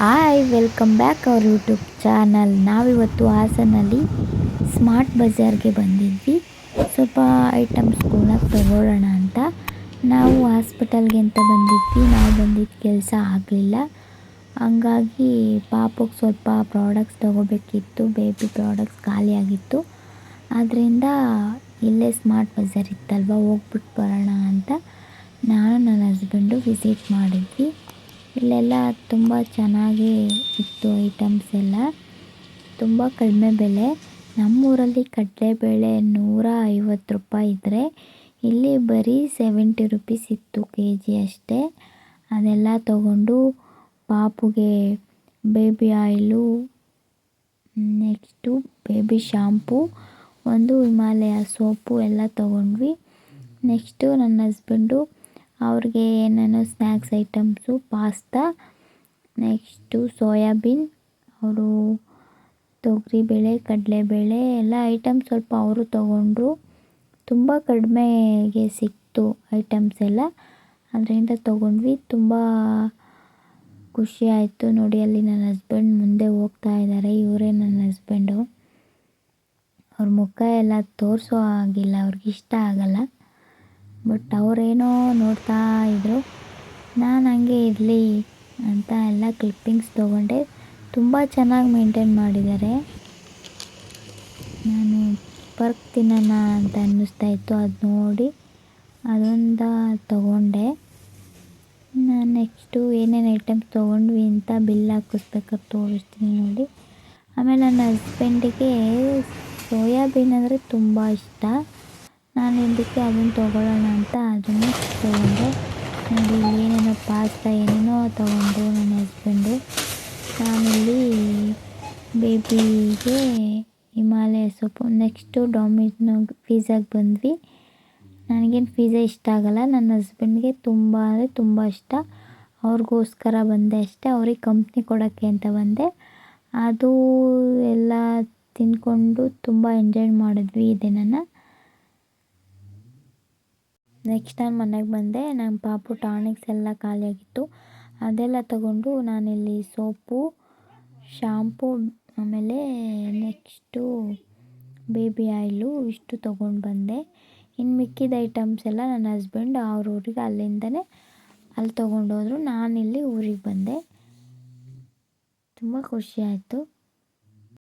Hi welcome back ಅವ್ರ YouTube channel ನಾವಿವತ್ತು ಹಾಸನಲ್ಲಿ ಸ್ಮಾರ್ಟ್ ಬಜಾರ್ಗೆ ಬಂದಿದ್ವಿ. ಸ್ವಲ್ಪ ಐಟಮ್ಸ್ಗಳನ್ನ ತಗೊಳ್ಳೋಣ ಅಂತ. ನಾವು ಹಾಸ್ಪಿಟಲ್ಗೆ ಅಂತ ಬಂದಿದ್ವಿ. ನಾವು ಬಂದಿದ್ದ ಕೆಲಸ ಆಗಲಿಲ್ಲ. ಹಂಗಾಗಿ ಪಾಪಕ್ಕೆ ಸ್ವಲ್ಪ ಪ್ರಾಡಕ್ಟ್ಸ್ ತೊಗೋಬೇಕಿತ್ತು. ಬೇಬಿ ಪ್ರಾಡಕ್ಟ್ಸ್ ಖಾಲಿಯಾಗಿತ್ತು ಆದ್ದರಿಂದ ಇಲ್ಲೇ ಸ್ಮಾರ್ಟ್ ಬಜಾರ್ ಇತ್ತಲ್ವ? ಹೋಗ್ಬಿಟ್ಟು ಬರೋಣ ಅಂತ ನಾನು ನನ್ನ ಹಸ್ಬೆಂಡು ವಿಸಿಟ್ ಮಾಡಿದ್ವಿ. ಇಲ್ಲೆಲ್ಲ ತುಂಬ ಚೆನ್ನಾಗಿ ಇತ್ತು ಐಟಮ್ಸ್ ಎಲ್ಲ. ತುಂಬ ಕಡಿಮೆ ಬೆಲೆ. ನಮ್ಮೂರಲ್ಲಿ ಕಡಲೆಬೇಳೆ ನೂರ ಐವತ್ತು ರೂಪಾಯಿ ಇದ್ದರೆ ಇಲ್ಲಿ ಬರೀ ಸೆವೆಂಟಿ ರುಪೀಸ್ ಇತ್ತು ಕೆ ಜಿ ಅಷ್ಟೇ. ಅದೆಲ್ಲ ತಗೊಂಡು ಪಾಪುಗೆ baby oil next baby shampoo ಒಂದು ಹಿಮಾಲಯ ಸೋಪು ಎಲ್ಲ ತಗೊಂಡ್ವಿ. ನೆಕ್ಸ್ಟು ನನ್ನ ಹಸ್ಬೆಂಡು ಅವ್ರಿಗೆ ಏನೇನು snacks items, pasta, next soybean, ಅವರು ತೊಗರಿಬೇಳೆ ಕಡಲೆಬೇಳೆ ಎಲ್ಲ ಐಟಮ್ ಸ್ವಲ್ಪ ಅವರು ತೊಗೊಂಡ್ರು. ತುಂಬ ಕಡಿಮೆಗೆ ಸಿಕ್ತು ಐಟಮ್ಸ್ ಎಲ್ಲ. ಅದರಿಂದ ತೊಗೊಂಡ್ವಿ. ತುಂಬ ಖುಷಿ ಆಯಿತು. ನೋಡಿ, ಅಲ್ಲಿ ನನ್ನ ಹಸ್ಬೆಂಡ್ ಮುಂದೆ ಹೋಗ್ತಾ ಇದ್ದಾರೆ. ಇವರೇ ನನ್ನ ಹಸ್ಬೆಂಡು. ಅವ್ರ ಮುಖ ಎಲ್ಲ ತೋರಿಸೋ ಆಗಿಲ್ಲ ಅವ್ರಿಗೆ ಇಷ್ಟ ಆಗಲ್ಲ. ಬಟ್ ಅವರೇನೋ ನೋಡ್ತಾ ಇದ್ದರು ನಾನು ಹಂಗೆ ಇರಲಿ ಅಂತ ಎಲ್ಲ ಕ್ಲಿಪ್ಪಿಂಗ್ಸ್ ತೊಗೊಂಡೆ. ತುಂಬ ಚೆನ್ನಾಗಿ ಮೇಂಟೈನ್ ಮಾಡಿದ್ದಾರೆ. ನಾನು ಪರ್ಕ್ ತಿನ್ನೋಣ ಅಂತ ಅನ್ನಿಸ್ತಾ ಇತ್ತು ಅದು ನೋಡಿ. ಅದೊಂದ ತಗೊಂಡೆ. ನಾನು ನೆಕ್ಸ್ಟು ಏನೇನು ಐಟಮ್ಸ್ ತೊಗೊಂಡ್ವಿ ಅಂತ ಬಿಲ್ ಹಾಕಿಸ್ಬೇಕಾದ್ರೆ ತೋರಿಸ್ತೀನಿ ನೋಡಿ. ಆಮೇಲೆ ನನ್ನ ಹಸ್ಬೆಂಡಿಗೆ ಸೋಯಾಬೀನ್ ಅಂದರೆ ತುಂಬ ಇಷ್ಟ. ನಾನು ಇದಕ್ಕೆ ಅದನ್ನು ತೊಗೊಳ್ಳೋಣ ಅಂತ ಅದನ್ನು ತೊಗೊಂಡೆ. ನೋಡಿ, ಏನೇನೋ ಪಾಸ್ತಾ ಏನೇನೋ ತೊಗೊಂಡು ನನ್ನ ಹಸ್ಬೆಂಡು ನಾನಿಲ್ಲಿ ಬೇಬಿಗೆ ಹಿಮಾಲಯ ಸೊಪ್ಪು ನೆಕ್ಸ್ಟು ಡೊಮಿನೋ ಪಿಝಾಗೆ ಬಂದ್ವಿ. ನನಗೇನು ಪಿಝಾ ಇಷ್ಟ ಆಗಲ್ಲ. ನನ್ನ ಹಸ್ಬೆಂಡ್ಗೆ ತುಂಬ ಅಂದರೆ ತುಂಬ ಇಷ್ಟ. ಅವ್ರಿಗೋಸ್ಕರ ಬಂದೆ ಅಷ್ಟೇ. ಅವ್ರಿಗೆ ಕಂಪ್ನಿ ಕೊಡೋಕ್ಕೆ ಅಂತ ಬಂದೆ. ಅದು ಎಲ್ಲ ತಿಂದ್ಕೊಂಡು ತುಂಬ ಎಂಜಾಯ್ ಮಾಡಿದ್ವಿ ಇದೆ ದಿನನ. ನೆಕ್ಸ್ಟ್ ಟೈಮ್ ಮನೆಗೆ ಬಂದೆ ನಮ್ಮ ಪಾಪು ಟಾನಿಕ್ಸ್ ಎಲ್ಲ ಖಾಲಿಯಾಗಿತ್ತು. ಅದೆಲ್ಲ ತಗೊಂಡು ನಾನಿಲ್ಲಿ ಸೋಪು, ಶಾಂಪು, ಆಮೇಲೆ ನೆಕ್ಸ್ಟು ಬೇಬಿ ಆಯಿಲು ಇಷ್ಟು ತೊಗೊಂಡು ಬಂದೆ. ಇನ್ನು ಮಿಕ್ಕಿದ ಐಟಮ್ಸ್ ಎಲ್ಲ ನನ್ನ ಹಸ್ಬೆಂಡ್ ಅವ್ರ ಊರಿಗೆ ಅಲ್ಲಿಂದನೇ ಅಲ್ಲಿ ತೊಗೊಂಡೋದ್ರು. ನಾನಿಲ್ಲಿ ಊರಿಗೆ ಬಂದೆ. ತುಂಬ ಖುಷಿ ಆಯಿತು.